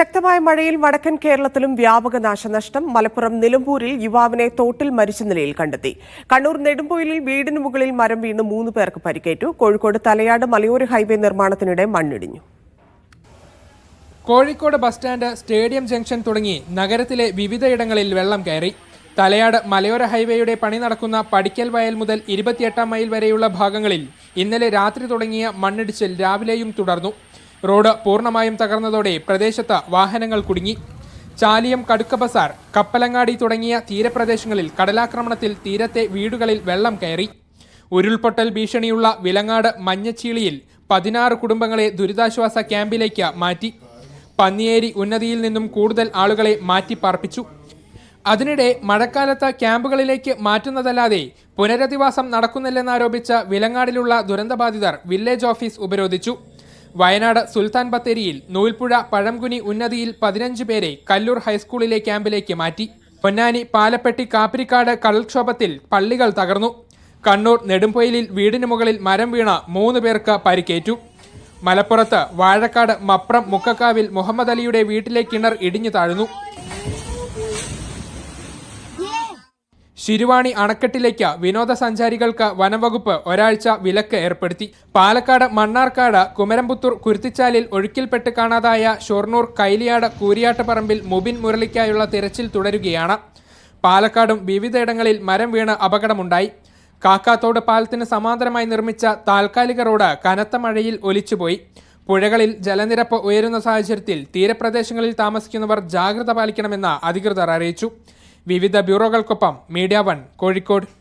ശക്തമായ മഴയിൽ വടക്കൻ കേരളത്തിലും വ്യാപക നാശനഷ്ടം. മലപ്പുറം നിലമ്പൂരിൽ യുവാവിനെ തോട്ടിൽ മരിച്ച നിലയിൽ കണ്ടെത്തി. കണ്ണൂർ നെടുമ്പോയിലിൽ വീടിന് മുകളിൽ മരം വീണ് മൂന്ന് പേർക്ക് പരിക്കേറ്റു. കോഴിക്കോട് തലയാട് മലയോര ഹൈവേ നിർമ്മാണത്തിനിടെ മണ്ണിടിഞ്ഞു. Kozhikode bus stand stadium junction തുടങ്ങി നഗരത്തിലെ വിവിധയിടങ്ങളിൽ വെള്ളം കയറി. തലയാട് മലയോര ഹൈവേയുടെ പണി നടക്കുന്ന പടിക്കൽ വയൽ മുതൽ ഇരുപത്തിയെട്ടാം മൈൽ വരെയുള്ള ഭാഗങ്ങളിൽ ഇന്നലെ രാത്രി തുടങ്ങിയ മണ്ണിടിച്ചിൽ രാവിലെയും തുടർന്നു. റോഡ് പൂർണമായും തകർന്നതോടെ പ്രദേശത്ത് വാഹനങ്ങൾ കുടുങ്ങി. ചാലിയം കടുക്ക ബസാർ കപ്പലങ്ങാടി തുടങ്ങിയ തീരപ്രദേശങ്ങളിൽ കടലാക്രമണത്തിൽ തീരത്തെ വീടുകളിൽ വെള്ളം കയറി. ഉരുൾപൊട്ടൽ ഭീഷണിയുള്ള വിലങ്ങാട് മഞ്ഞച്ചീളിയിൽ പതിനാറ് കുടുംബങ്ങളെ ദുരിതാശ്വാസ ക്യാമ്പിലേക്ക് മാറ്റി. പന്നിയേരി ഉന്നതിയിൽ നിന്നും കൂടുതൽ ആളുകളെ മാറ്റിപ്പാർപ്പിച്ചു അതിനിടെ മഴക്കാലത്ത് ക്യാമ്പുകളിലേക്ക് മാറ്റുന്നതല്ലാതെ പുനരധിവാസം നടക്കുന്നില്ലെന്നാരോപിച്ച വിലങ്ങാടിലുള്ള ദുരന്തബാധിതർ വില്ലേജ് ഓഫീസ് ഉപരോധിച്ചു. വയനാട് സുൽത്താൻ ബത്തേരിയിൽ നൂൽപ്പുഴ പഴംകുനി ഉന്നതിയിൽ പതിനഞ്ച് പേരെ കല്ലൂർ ഹൈസ്കൂളിലെ ക്യാമ്പിലേക്ക് മാറ്റി. പൊന്നാനി പാലപ്പെട്ടി കാപ്പിരിക്കാട് കടൽക്ഷോഭത്തിൽ പള്ളികൾ തകർന്നു. കണ്ണൂർ നെടുമ്പൊയിലിൽ വീടിന് മുകളിൽ മരം വീണ മൂന്ന് പേർക്ക് പരിക്കേറ്റു. മലപ്പുറത്ത് വാഴക്കാട് മപ്രം മുക്കക്കാവിൽ മുഹമ്മദ് അലിയുടെ വീട്ടിലെ കിണർ ഇടിഞ്ഞു താഴ്ന്നു. ശിരുവാണി അണക്കെട്ടിലേക്ക് വിനോദസഞ്ചാരികൾക്ക് വനംവകുപ്പ് ഒരാഴ്ച വിലക്ക് ഏർപ്പെടുത്തി. പാലക്കാട് മണ്ണാർക്കാട് കുമരംപുത്തൂർ കുരുത്തിച്ചാലിൽ ഒഴുക്കിൽപ്പെട്ട് കാണാതായ ഷൊർണൂർ കൈലിയാട് കൂരിയാട്ടുപറമ്പിൽ മുബിൻ മുരളിക്കായുള്ള തിരച്ചിൽ തുടരുകയാണ്. പാലക്കാടും വിവിധയിടങ്ങളിൽ മരം വീണ് അപകടമുണ്ടായി. കാക്കാത്തോട് പാലത്തിന് സമാന്തരമായി നിർമ്മിച്ച താൽക്കാലിക റോഡ് കനത്ത മഴയിൽ ഒലിച്ചുപോയി. പുഴകളിൽ ജലനിരപ്പ് ഉയരുന്ന സാഹചര്യത്തിൽ തീരപ്രദേശങ്ങളിൽ താമസിക്കുന്നവർ ജാഗ്രത പാലിക്കണമെന്ന് അധികൃതർ അറിയിച്ചു. വിവിധ ബ്യൂറോകൾക്കൊപ്പം മീഡിയ വൺ കോഴിക്കോട്